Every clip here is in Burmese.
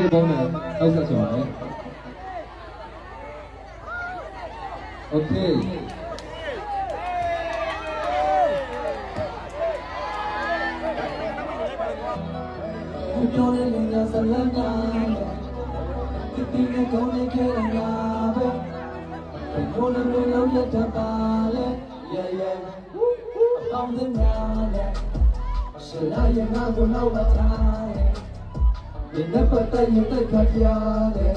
cái bóng này ông sẽ chổi ok. Yeah yeah. Không đến ရှလာရငါကိုနောက်မထားလေဒီနေ့ပတ်တဲ့ရင်တက်ခပြလေ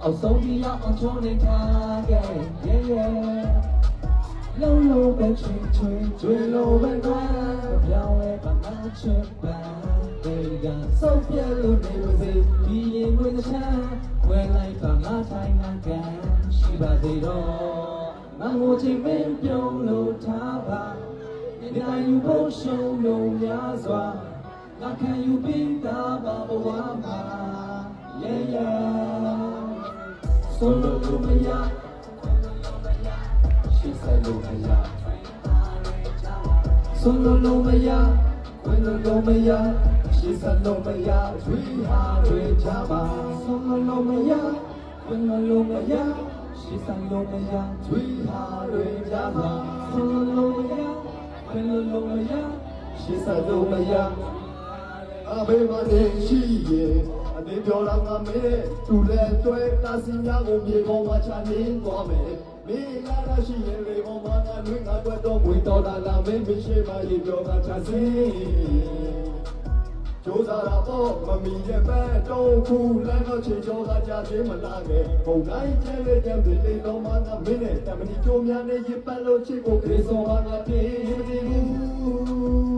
အောင်ဆုံးပြီးရောက်အောင်ချုံးနေထားခဲ့ရဲရဲလုံးလုံးပဲချွေချွေချွေလုံးပဲကွာပြောင်းလဲပါငါချစ်ပါဒေကစောက်ပြလို့နေပါစေဒီရင်ဝင်ချမ်းဝဲလိုက်ပါငါထိုင်ငါကံရှိပါသေးတော့ငါငိုချင်ပင်ပြုံးလို့ထားပါဒီတိုင်းယူဖို့ရှုံးလို့များစွာ ငါခံယူပြီးသားပါဘဝမှာ yeah yeah ဆိုလို့လို့မရ she said လို့မရဆိုလို့လို့မရဝင်လို့လို့မရရှေ့ဆက်လို့မရထွေးဟာတွေချပါဆိုလို့လို့မရဝင်လို့လို့မရရှေ့ဆက်လို့မရထွေးဟာတွေချပါဆိုလို့လို့မရဝင်လို့လို့မရရှေ့ဆက်လို့မရ အဘေမနေရှိရဲ့အသေးပြောလာငါမဲသူလည်းတွဲတာစီများကိုမြေပေါ်မှာချနေသွားမယ်မင်းလာရရှိရဲ့လေပေါ်မှာငါလွင်ငါတွေ့တော့ဝင်တော်လာလာမင်းမရှိမရေပြောကချစင်းကျိုးစားတာပေါ့မမီရဲ့ပဲတုံးခုလမ်းတော့ချေချောကကြသေးမလားခဲ့ပုံတိုင်းကျဲလေးကျဲတွေတိတ်တော်မှာငါမင်းနဲ့တမနီကြိုးများနဲ့ရစ်ပတ်လို့ချစ်ကိုခေစောမှာငါပြေးမတည်ဘူးတာချစ်ပါစေဆူဆူစမပြေဘူးဘိုးချုံလို့နေဝင်ချိန်တိုင်းယူခဏတာမီတွေ့ပြီးမြမတွေ့ပါဒီမဲ့ရှိနေမြငါချစ်တွေပေးခြင်းလို့တဲ့ဘောသာရည်ရွယ်ပြီးသားအကိုရှိစေပြီးစားဟုတ်ရင်ဒီနေ့ကြီးသားတဲ့ဘ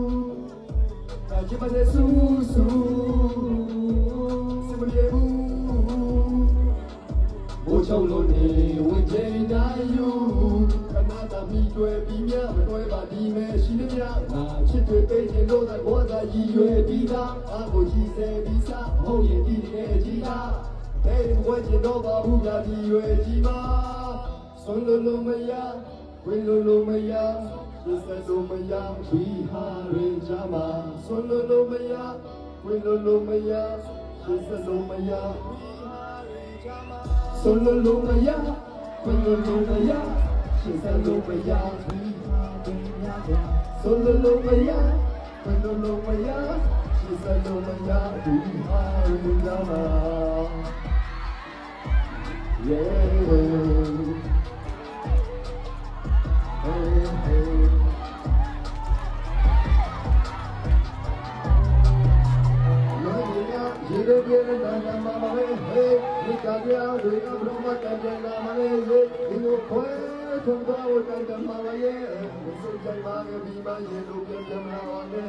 ဝချင်းတော့ပါဘူးညာဒီရွယ်ကြီးမှာဆွန်လို့လို့မရဝင်လို့လို့မရဒီစလုံးမရဝီဟာရင်ချာမဆွန်လို့ Visalomaya, Vihare Jama, Jama, Jama. Yeah. ကကြရတွေကဘုမတန်တန်လာမလေးရေဒီလိုခွဲထုံတော့တန်တမမလေးစိတ်ကြိုက်ပါကပြီးမှရေလိုပြန်ပြန်လာပါနဲ့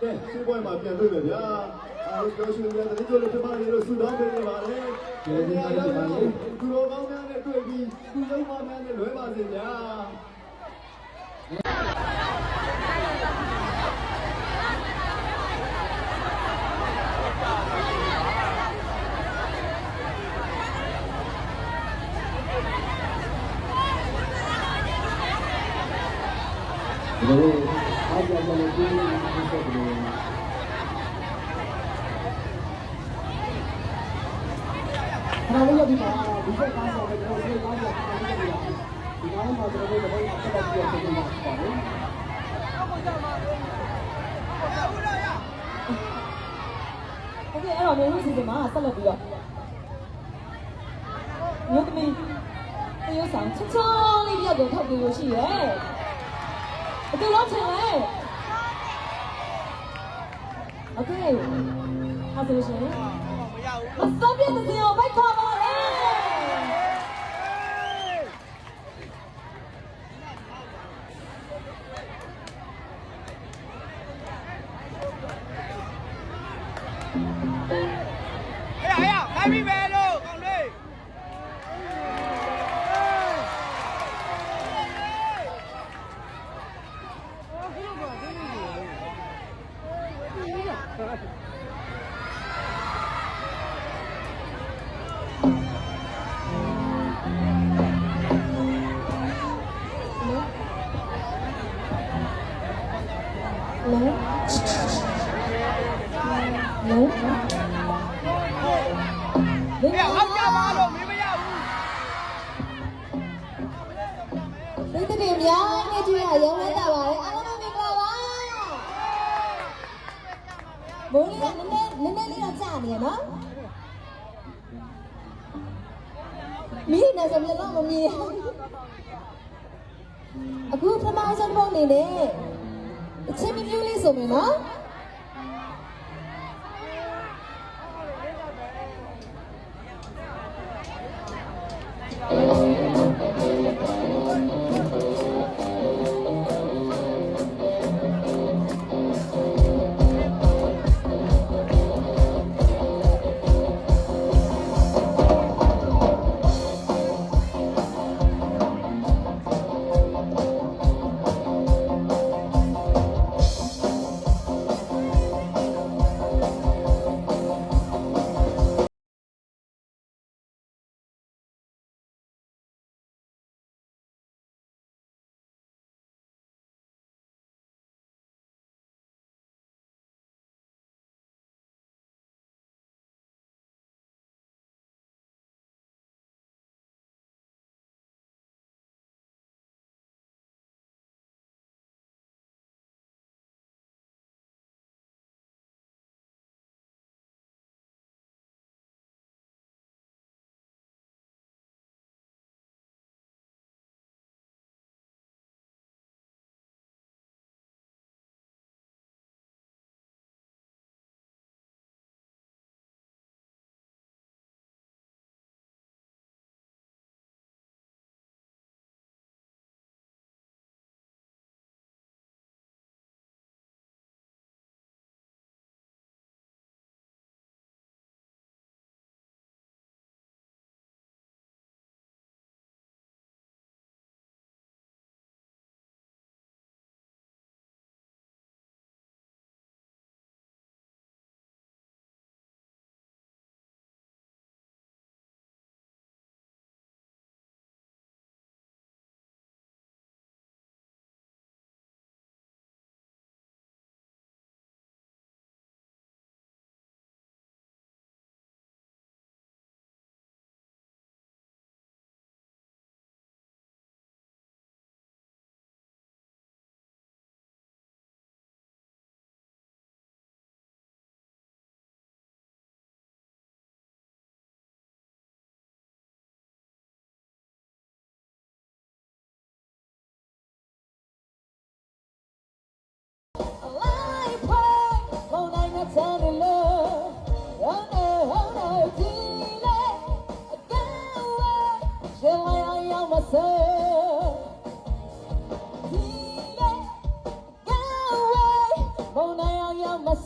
ကဲစီးပွားမှာပြန်တွေ့မယ်ဗျာအားပြောရှင်များတတိကျလို့ပြပါလေလို့ဆူတောင်းပေးနေပါလေကျေးဇူးတင်ပါတယ်သူတော်ကောင်းများနဲ့တွေ့ပြီးသူလုံးမများနဲ့လွဲပါစေဗျာ လိုအားကြောင့်လည်းဒီလိုမျိုးဖြစ်တယ်။ဒါလည်းဒီမှာဒီကကားတော့လည်းဒီကားကဒီကားမှာတော့လည်းဘာလို့အဆက်အသွယ်ဖြစ်နေတာပါလဲ။ဟုတ်ကဲ့ပါ။ဟုတ်ကဲ့အဲ့တော့မျိုးစီစဉ်မှာဆက်လက်ပြီးတော့မျိုးသမီးတရုတ်ဆောင်ချောချောလေးပြောက်ပြောက်ထုတ်ပြီးလို့ရှိရဲ့ ဘယ်လိုလုပ်ချင်လဲโอเคဟာဆိုရှင်မစောပြတဲ့စီကိုဘိုက်ခေါ်ပါ နော်ဘယ်အောင်ကြပါလို့မင်းမရဘူးပြည်သူတွေများနေကြရရုံးဝဲတာပါလေအားလုံးမင်္ဂလာပါဘုန်းကြီးကနည်းနည်းနည်းနည်းလေးတော့ကြာနေရနော်မိနေဆိုမျက်လုံးမမြင်အခုပထမဆုံးပုံနေနဲ့အချင်းမျိုးလေးဆိုမယ်နော်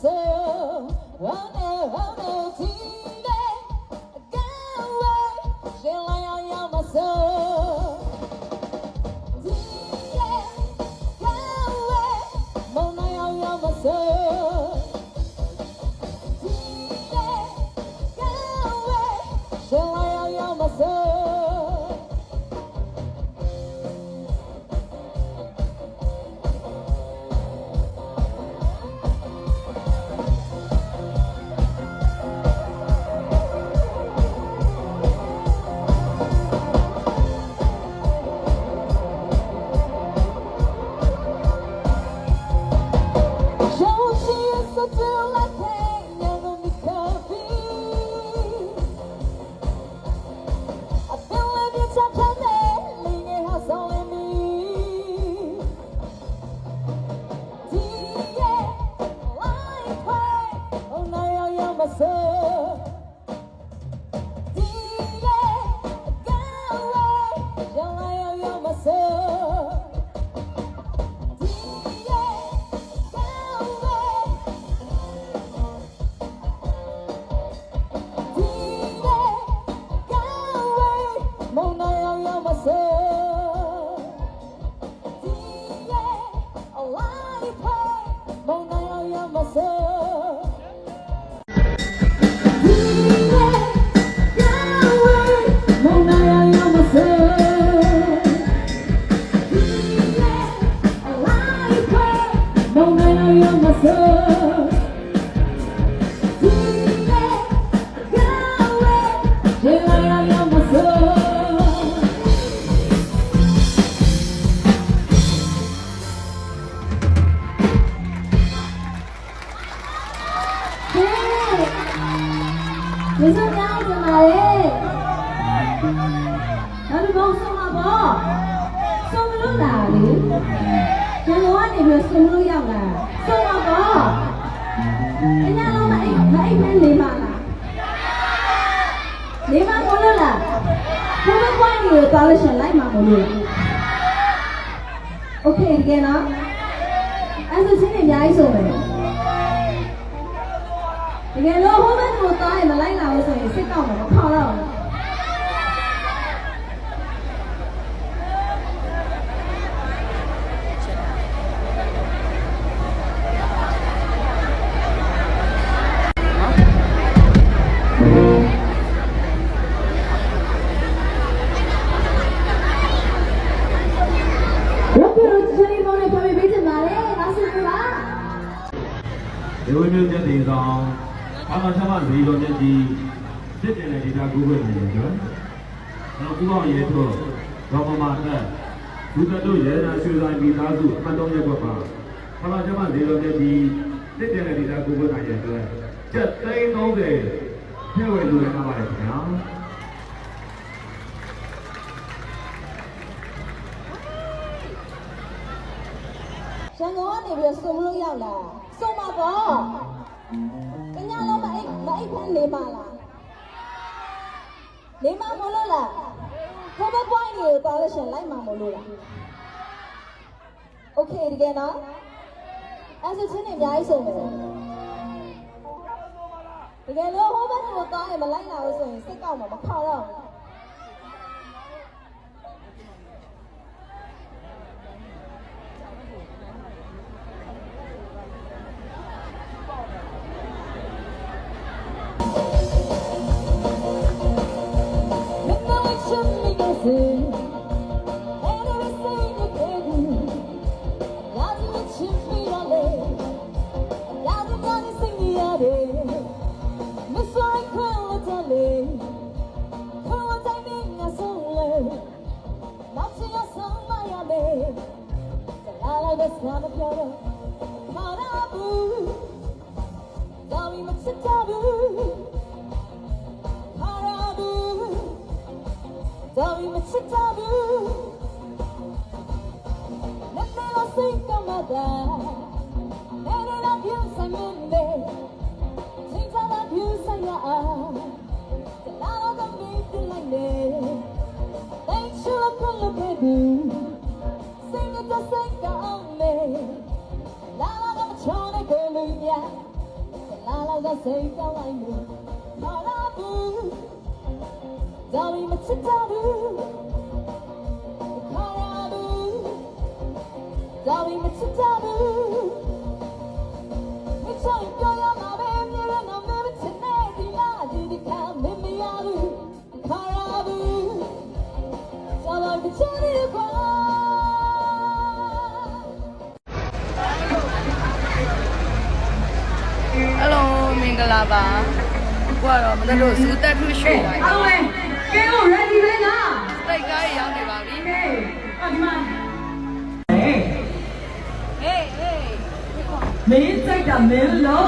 အော coração. တကယ်လို့ဟိုဘက်ကိုသွားရင်မလိုက်လာဘူးဆိုရင်စိတ်ကောက်မှာမခေါ်တော့ဘူး င်ရဲတော့ဒေါမမာတက်ဒုတတို့ရဲနာရွှေဆိုင်မိသားစုအမှတ်တော်ရက်ကွက်ပါအာမသမဇီတော်မြတ်ကြီးစစ်တယ်တဲ့ဒေတာကိုယ်ွယ်နိုင်တဲ့အတွက်ကျက်သိန်း30ထည့်ဝင်လို့ရပါပါတယ်ခင်ဗျာ။ရန်ကုန်ကနေပြီးစုံလို့ရောက်လာစုံပါပေါ့။ညလုံးမအိတ်မအိတ်ဖန်းနေပါလား။နေမှာမလို့လား။ ခေါ်ဘပွိုင်းတွေကိုတားလို့ရှင်လိုက်မှာမလို့လား။ Okay တကယ်နော်။အဲ့ဒါချင်းနေအများကြီးစုံမယ်။တကယ်လို့ဟိုဘက်ကိုတားရင်မလိုက်လာဘူးဆိုရင်စိတ်ကောက်မှာမခေါ်တော့ဘူး။ La la la, sing on me. La la, boo. Sorry, but it's taboo. Taboo. Sorry, but it's taboo. It's all you got, my baby, and I'm never tonight. You lie, did you come with me? I do. Taboo. Sorry, but it's taboo. ဟယ် ဂလာပါကိုကတော့မနေ့တို့ဇူတက်ထုရွှေပါအားလုံးကဲကို ready ပဲလားစိတ်ကားရောက်နေပါပြီကဲအဒီမှာဟေးဟေးမင်းစိတ်ကမင်းလို့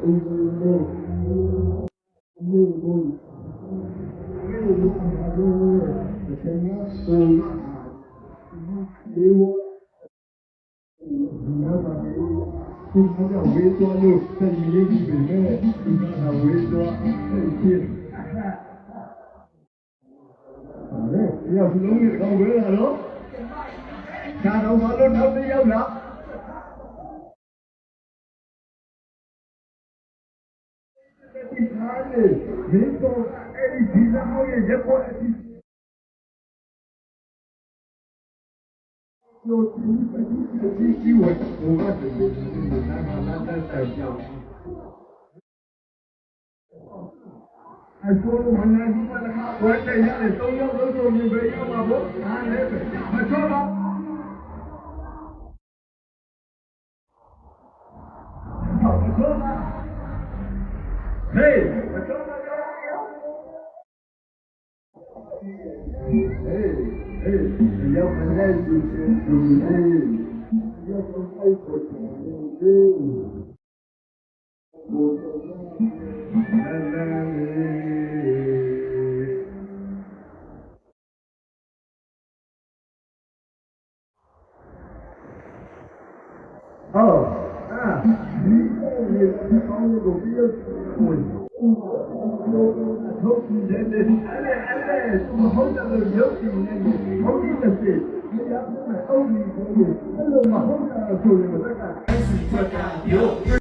ဒီကဘလုံးကြီးကောင်းပဲလားနော်ဒါတော့မလို့နောက်တစ်ယောက်လား ဒီသားလေးမင်းတို့အဲ့ဒီဒီသားရဲ့ရက်ပေါ်အတိတို့ဒီပတိပတိကြီးဝတ်ဘုရားတည်းဒီနာမနာတဲ့ကြောင့်အဆိုးမနာဘူးမလားဝတ်တဲ့ရတယ်သုံးယောက်လုံးစုံမြင်ပဲရောက်မှာပေါ့ဒါလည်းပဲမချောပါမချောပါဟေးမချော ပါဟေးဟေးရောက်မလဲဒီသူဟေးရောက်မလဲကိုသူဟေးဘုရားလာလာ Oh, ah, ဒီကိုဒီကောင်းကိုပြည့်ကို ထုတ်တယ်တယ်အဲ့အဲ့အဲ့သူမဟုတ်တယ်လို့ရုပ်ရှင်နေတယ်ဟုတ်တယ်တဲ့ဒီရမယ်အုပ်ကြီးကိုအဲ့လိုမဟုတ်တာဆိုရင်လည်းကအဲ့ဒီဖက်ကရုပ်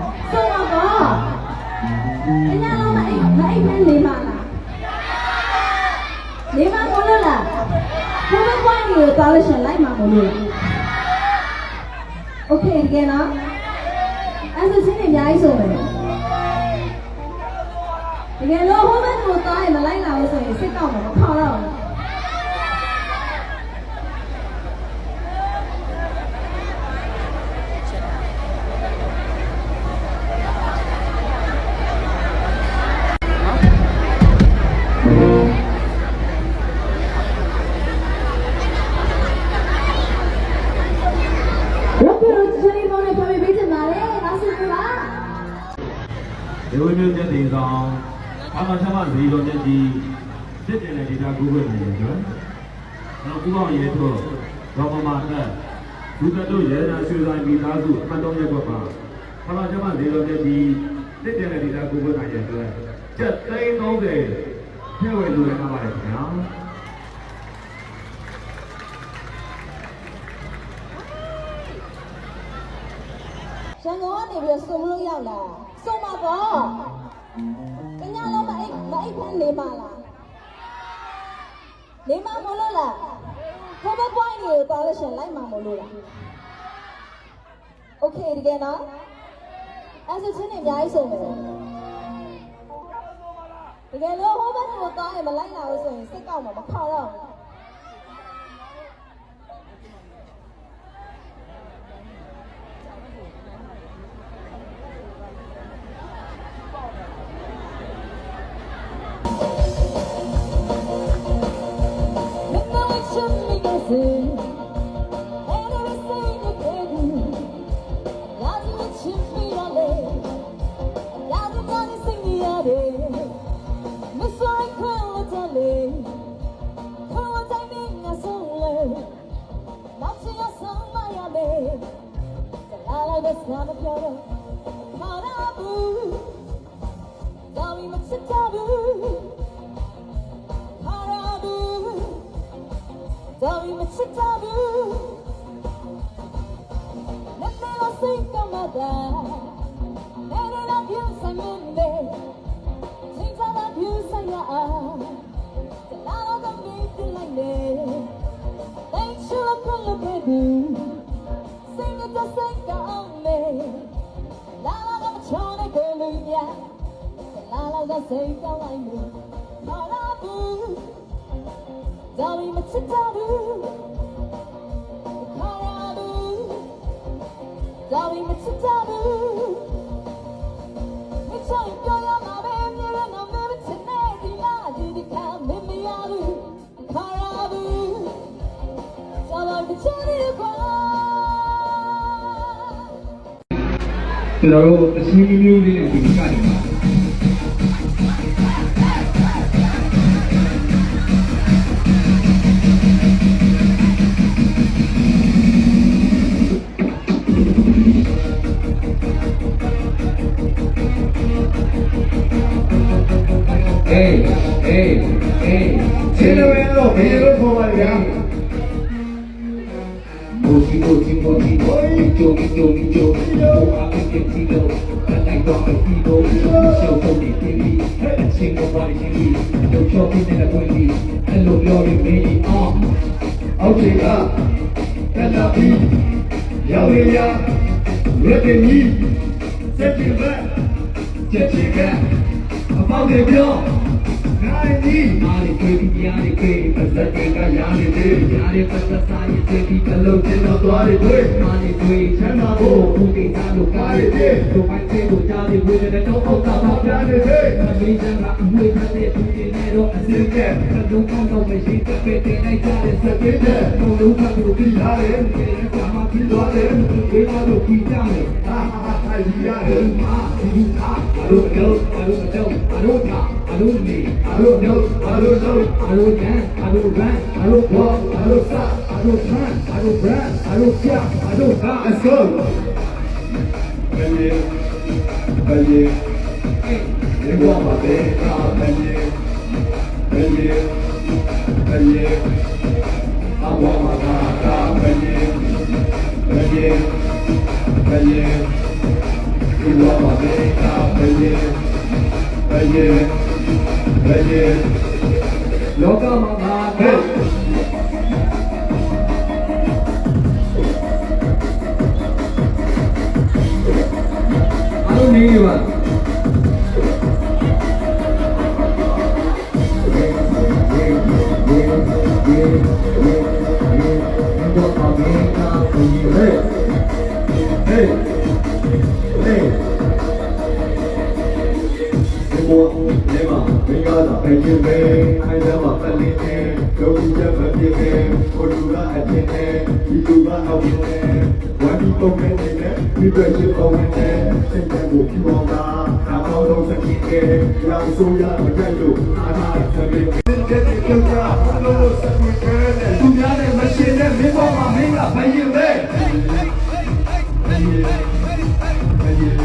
လို့ရောက်လာဆုံးပါပေါ့အညာလုံးမအိတ်မအိတ်နဲ့နေပါလားနေမှာမလို့လားဘုမကွိုင်းကိုသွားလို့ရှင်လိုက်မှာမလို့โอเคတကယ်နော်အဲ့ဒါချင်းနေအများကြီးဆုံးမယ် တကယ်လို့ဟိုဘက်ကိုသွားရင်မလိုက်လာလို့ဆိုရင်စစ်ကောက်မှာမခေါ်တော့ဘူး မှဆက်မဇီတော်ချက်ကြီးစစ်တင်တဲ့ဒေတာကူးခွင့်နေတယ်နော်။နောက်ကူပေါင်းရဲတော့ဒေါမမတက်ဒုသက်တို့ရဲနာရွှေဆိုင်မိသားစုအမှတ်တော်ရက်ကွက်ပါဘာမှဆက်မဇီတော်ချက်ကြီးစစ်တင်တဲ့ဒေတာကူးခွင့်နိုင်တဲ့အတွက်ချက်သိန်း30ထည့်ဝင်လူရထားပါတယ်ခင်ဗျာ။ရန်ကုန်ကနေပြီးဆုံးမလို့ရောက်လာဆုံးပါပေါ့တညလုံး မအိတ်မအိတ်ဖမ်းနေပါလားနေမှာမလို့လားဟိုဘက်ပွိုင်းကိုသွားလို့ရှင်လိုက်မှာမလို့လားโอเคတကယ်နော်အဲ့ဒါချင်းနေအများကြီးဆုံးမယ်တကယ်လို့ဟိုဘက်ကိုသွားရင်မလိုက်လာလို့ဆိုရင်စစ်ကောက်မှာမခေါ်တော့ဘူး La la la say ka lai me, Harabu, Dami Matsitabu, Harabu. မချစ်တော့ဘူးမချင်ပြောရမှာပဲမြေရနာမမချင်တဲ့ဒီလားဒီဒီကမမရဘူးခါရဘူးစာလိုက်မချင်ဘူးကွာကျွန်တော်တို့အချင်းမျိုးမျိုးလေးနဲ့ဒီကနေပါ ရတနီစက်တင်ဘာချက်ချီကအပေါက်တွေပြောနိုင်ဒီ Mari baby, yari baby, but that ain't got yari baby, yari but the sign is baby, hello, ကျွန်တော်သွားရတွေ့ Mari baby, ချမ်းသာ oh, ဖို့ who they got no ကား car, ရတဲ့ so I say, go down the way, and I don't hold up, ပေါက်ပြနေတဲ့ I'm in the rock, I'm with the two in there, oh, I ဒီ say, ကဲ I don't come down, my shit, the bed, and I got it, စက်တင်ဘာ don't know how to be လာတယ် I'm a kid, I'm a kid, I'm a kid, I'm a kid, ဟာဟာဟာဒီရတယ် I don't know, I don't know, I don't know, I don't need, I don't know, I don't know, I don't can, I don't rant, I don't walk, I don't stop, I don't trance, I don't brand, I don't cap, I don't buy, let's go! Panier, panier, les moi ma belle, panier, panier, panier, à moi ma bata, panier, panier, panier, les moi ma belle, panier, panier, မှာကာ ကိကေရောင်ဆိုရမကြိုက်လို့အားထားတယ်တဲ့တဲ့ကြောက်ကြလို့စကွေကဲတဲ့သူများနဲ့မရှင်တဲ့မင်းပေါ်မှာမင်းကဘယင်ပဲဘယင်ဘယင်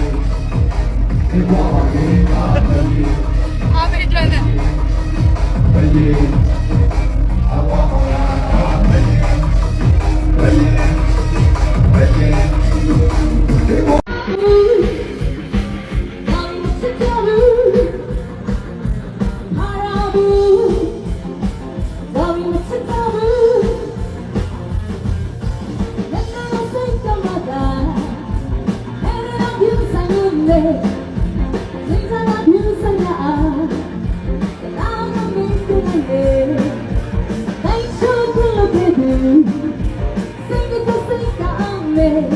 ဒီဘောမှာမင်းကဘယင်အားပေးကြတယ်ဘယင် away